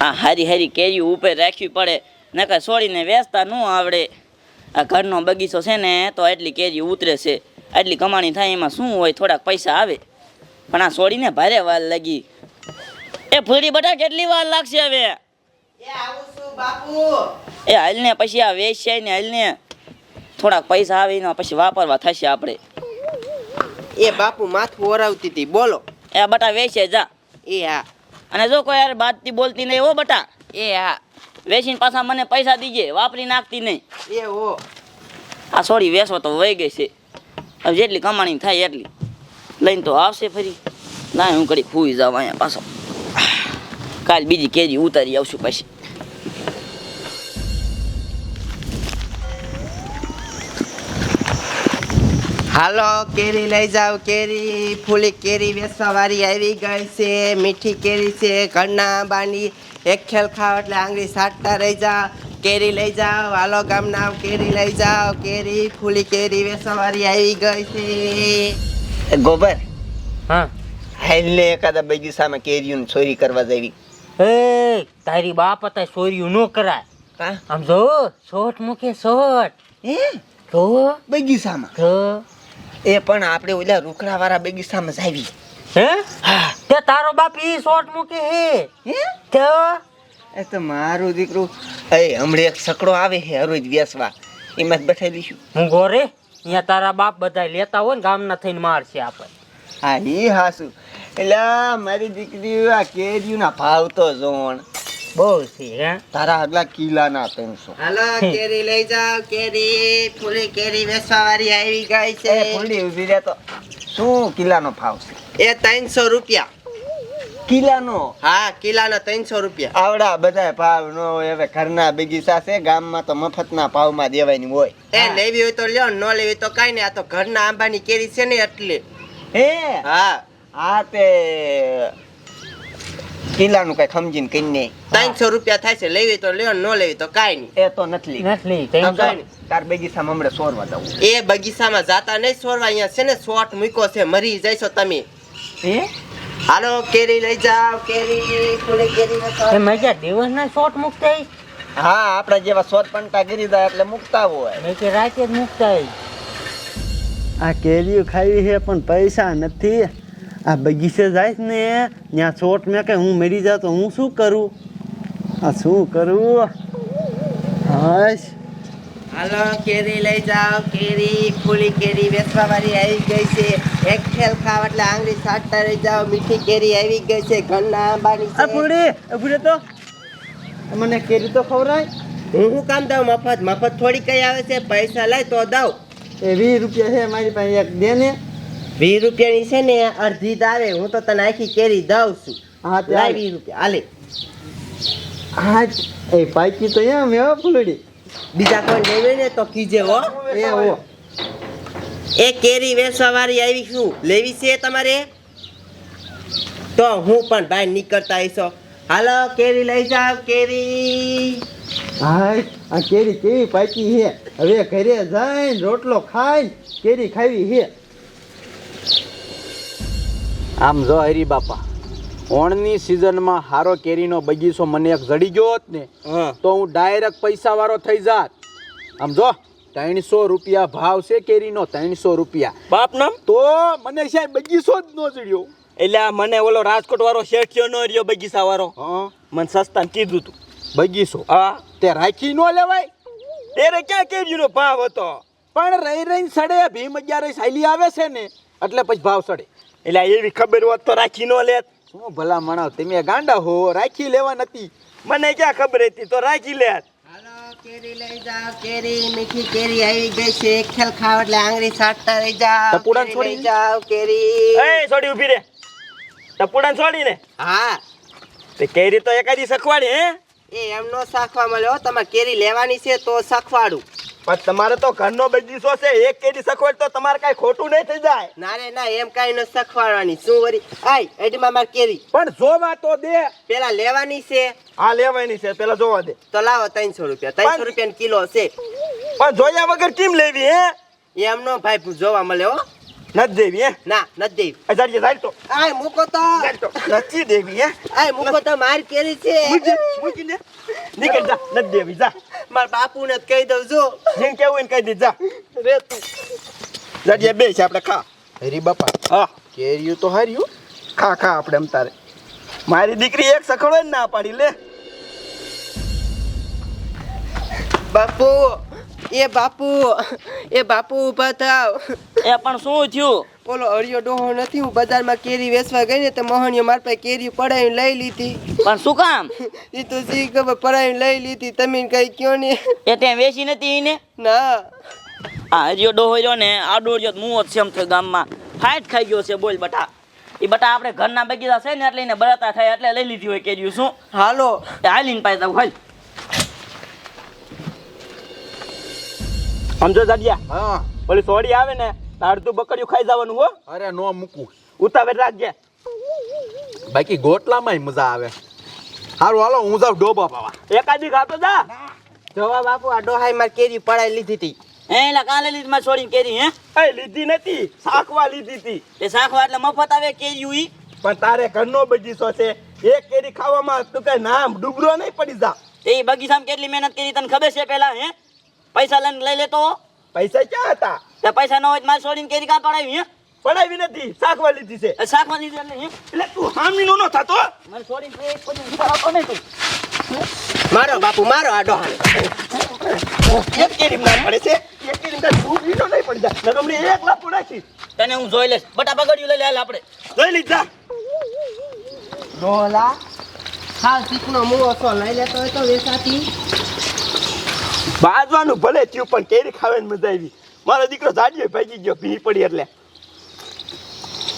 આ હારી હારી કેરી ઉપર રાખવી પડે. નકર છોડીને વેચતા ન આવડે. આ ઘરનો બગીચો છે ને તો એટલી કેરી ઉતરે છે. એટલી કમાણી થાય એમાં શું હોય? થોડાક પૈસા આવે. પણ આ છોડીને ભારે વાર લાગી. એ ફૂડી બટા કેટલી વાર લાગશે હવે? એ હાલને પછી આ વેચાય ને હાલને. થોડાક પૈસા આવે એના પછી વાપરવા થશે આપણે એ બાપુ માથું ઓરાવતી હતી બોલો. એ બટા વેચે જા. એ હા. અને જો કોઈ યાર બાતથી બોલતી નહીં હો બટા. એ હા. વેચીને પાછા મને પૈસા દીજે વાપરી નાખતી નહીં. એ હો. આ સોરી વેસો તો વહી ગઈ છે. હવે જેટલી કમાણી થાય એટલી. લઈને તો આવશે ફરી. ના હું કરી ફૂઈ જાવ અહીંયા પાછો. કાલ બીજી કેજી ઉતારી આવશું પછી. હાલો કેરી લઈ જાવ કેરી. ફૂલી કેરી વાળી આવી ગઈ છે. મીઠી કેરી છે ઘરના બાની. એક ખેલ ખાવ એટલે આંગળી સાટતા રહી જાવ કેરી લઈ જાવ હાલો ગામના કેરી લઈ જાવ કેરી ફૂલી કેરી વાળી આવી ગઈ છે. ગોબર. હા. હેલને એકાદા બગી સામે કેરીઓને ચોરી કરવા જવી. એ તારી બાપ હતા ચોર્યું ન કરાય. આમ જો શોટ મૂકે શોટ. હે? તો બગીચામાં તો એ પણ આપણે ઓલા રૂખડા વાળા બગીચામાં જાવી હે? તે તારો બાપ ઈ શોટ મૂકે હે. હે? તો એ તો મારું દીકરું એ હમણાં એક સકડો આવે છે હરોજ વેસવા એમાં જ બેઠાઈ દઈશું. હું ગોરે અહીંયા તારા બાપ બધા લેતા હોય ને ગામના થઈને મારશે આપણે. હા એ હાસુ. એટલે મારી દીકરી આ કેરીઓના ભાવ તો જોણ. બહુ છે હે? તારા આગલા કિલ્લાના ત્રણસો. હાલો કેરી લઈ જાવ કેરી. ફૂલી કેરી વેચવા વાળી આવી ગઈ છે. એ ફૂંડી ઊભી રહે તો. શું કિલ્લાનો ભાવ છે? એ ત્રણસો રૂપિયા. કિલાનો હા કિલાનો ત્રણસો રૂપિયા. આવડા બધા ભાવ નો હોય હવે ઘરના બગીચા છે ગામમાં તો મફતના ભાવમાં દેવાની હોય. એ લેવી હોય તો લ્યો ન લેવી તો કાઈ નહીં. આ તો ઘરના આંબાની કેરી છે ને એટલે. હે? હા. હા તે કિલ્લાનું કઈ સમજીને કઈ નહીં. ત્રણસો રૂપિયા થાય છે લેવી તો લ્યો ન લેવી તો કઈ નહીં. એ તો નથી નથી. તાર બગીચામાં હમણાં સોરવા જવું એ બગીચામાં જાતા નહીં સોરવા અહીંયા છે ને શોટ મૂક્યો છે મરી જઈશો તમે. હે? હાલો કેરી લઈ જાવ કેરી ફૂલી કેરી. એ મજા દિવસના શોટ મૂકતા હા આપડા જેવા શોટ પંટા ગીરી જાય એટલે મૂકતા હોય. નહીં કે રાતે જ મૂકતા આ કેરીઓ ખાવી છે પણ પૈસા નથી. આ બગીચે જાય ને ત્યાં ચોટ મેં કે હું મરી જાઉં તો હું શું કરું? આ શું કરું? હાશ. હાલો કેરી લઈ જાવ કેરી ફૂલી કેરી વેચવા વાળી આવી ગઈ છે. એક ખેલ ખાવ એટલે આંગળી સાટતા રહી જાવ મીઠી કેરી આવી ગઈ છે ઘરના આંબાની આ છે ફૂડી પૂરી તો. મને કેરી તો ખવરાય હું શું કામ દઉં? મફત મફત થોડી કઈ આવે છે? પૈસા લઈ તો દઉં. એ વીસ રૂપિયા છે મારી પાસે એક દે ને. વીસ રૂપિયાની છે ને અડધી જ હું તો તને આખી કેરી દઉં છું. હા તો લાય વીસ રૂપિયા. હાલે. હા એ પાકી તો એમ હે હો ફૂલડી. બીજા કોઈ લેવે ને તો કીજે હો. એ હો. એ કેરી વાળી આવી શું લેવી છે તમારે? તો હું પણ બહાર નીકળતા આવીશો. હાલો કેરી લઈ જાવ કેરી. હાય આ કેરી કેવી પાકી છે? હવે ઘરે જઈને રોટલો ખાઈ કેરી ખાવી છે. આમ જો હરી બાપા ઓણની સિઝનમાં હારો કેરીનો બગીચો મને એક જડી ગયો હોત ને તો હું ડાયરેક્ટ પૈસા વાળો થઈ જાત. આમ જો ત્રણસો રૂપિયા ભાવ છે કેરીનો ત્રણસો રૂપિયા. બાપ નામ? તો મને સાહેબ બગીચો જ ન જડ્યો. એટલે મને ઓલો રાજકોટ વાળો શેઠિયો ન રહ્યો બગીચા વાળો હા. મને સસ્તા કીધું તું. બગીચો? હા. તે રાખી ન લેવાય? ત્યારે ક્યાં કેરીનો ભાવ હતો? પણ રહી રહીને સડે ભીમ અગિયાર સાયલી આવે છે ને એટલે પછી ભાવ સડે. એટલે એવી ખબર હોત તો રાખી ન લેત. શું ભલા માણો તમે ગાંડા હો રાખી લેવા નથી. મને ક્યાં ખબર હતી? તો રાખી લેત. કેરી લઈ કેરી મીઠી કેરી આવી ગઈ છે. ખેલ ખાવ એટલે આંગળી સાટતા રહી જાવ ટપુડાને છોડી? જાવ કેરી. એ છોડી ઊભી રે. ટપુડાને છોડી ને. હા. તે કેરી તો એકાદી સખવાડી હે? એ એમ નો શાખવા મળ્યો તમારે કેરી લેવાની છે તો શખવાડું પણ તમારે તો ઘરનો બગીચો છે એક કેડી સખવાડ તો તમારે કાંઈ ખોટું નહીં થઈ જાય. ના રે ના એમ કાંઈ ન શખવાડવાની શું વરી? આય એડીમાં માર કેરી. પણ જોવા તો દે. પેલા લેવાની છે. આ લેવાની છે પેલા જોવા દે. તો લાવો ત્રણસો રૂપિયા. ત્રણસો રૂપિયા કિલો છે. પણ જોયા વગર કેમ લેવી હે? એમ નો ભાઈ જોવા મળે હો. નથી દેવી હે? ના નથી દેવી. આ જાડીએ તો આય મૂકો તો. નથી દેવી હે? આય મૂકો તો મારી કેરી છે. મૂકી નીકળ જા નથી દેવી જા. મારા બાપુને જ કહી દઉં છું. જેમ કેવું એને કહી દે જા. રે તું. જાડીએ બે છે આપણે ખા. હરી બાપા હા. કેરીયું તો હાર્યું? ખા ખા આપણે એમ તારે. મારી દીકરી એક સખડો જ ના પાડી લે. બાપુ એ બાપુ એ બાપુ ઊભા થાવ. એ પણ શું થયું? બોલો અળિયો ડોહો નથી હું બજારમાં કેરી વેચવા ગઈ ને તો મોહણીઓ માર પાસે કેરી પડાવી લઈ લીધી. પણ શું કામ? એ તો જી ખબર પડાવી લઈ લીધી તમે કઈ કયો ને? એ ત્યાં વેચી નથી એને ના. આ હરિયો ડોહો રહ્યો ને આડો રહ્યો તો મું જ છે એમ થયો ગામમાં. ફાઇટ ખાઈ ગયો છે બોલ બટા. એ બટા આપણે ઘરના બગીચા છે ને એટલે એને બળતા થાય એટલે લઈ લીધી હોય કેરીયું શું? હાલો. હાલીને દઉં હાલ. સમજો જાડિયા? હા. ઓલી સોડી આવે ને તો અડધું બકડ્યું ખાઈ જવાનું હો. અરે નો મૂકું. ઉતાવળ રાખજે. બાકી ગોટલામાંય મજા આવે. સારું હાલો હું જાઉં ડોબા પાવા. એકાદી ખાતો જા. જવા બાપુ આ ડોહાઈ માર કેરી પડાઈ લીધી હતી. એલા કાલે લીધી માર છોડીને કેરી હે? એ લીધી નથી સાખવા લીધી હતી. એ શાખવા એટલે મફત આવે કેરી ઉઈ પણ તારે ઘરનો બગીચો છે એક કેરી ખાવામાં તું કઈ નામ ડુબરો નહીં પડી જા. એ ઈ બગીચામાં કેટલી મહેનત કરી તને ખબર છે પેલા હે? પૈસા લઈને લઈ લેતો પૈસા ક્યાં હતા? તે પૈસા ન હોય તો મારી છોડીને કેરી કાં પડાવી હે? પડાવી નથી શાકવા લીધી છે. શાકવા લીધી એટલે હે? એટલે તું હામીનો ન થતો મારી છોડીને કોઈ ઉપાડતો નહીં તું. મારો બાપુ મારો આડો હાલ એક કેરી ના પડે છે. એક કેરી ના તું બીનો નહીં પડી જા નકર એક લાખ નાખી તને હું જોઈ લઈશ. બટા બગડ્યું લઈ લે આપણે. જોઈ લીધા? ડોલા હા શીખનો મુવો છો લઈ લેતો હોય તો વેચાતી. બાજવાનું ભલે થયું, પણ કેરી ખાવાની મજા આવી. મારો દીકરો જાડીએ ભાગી ગયો ભીની પડી એટલે.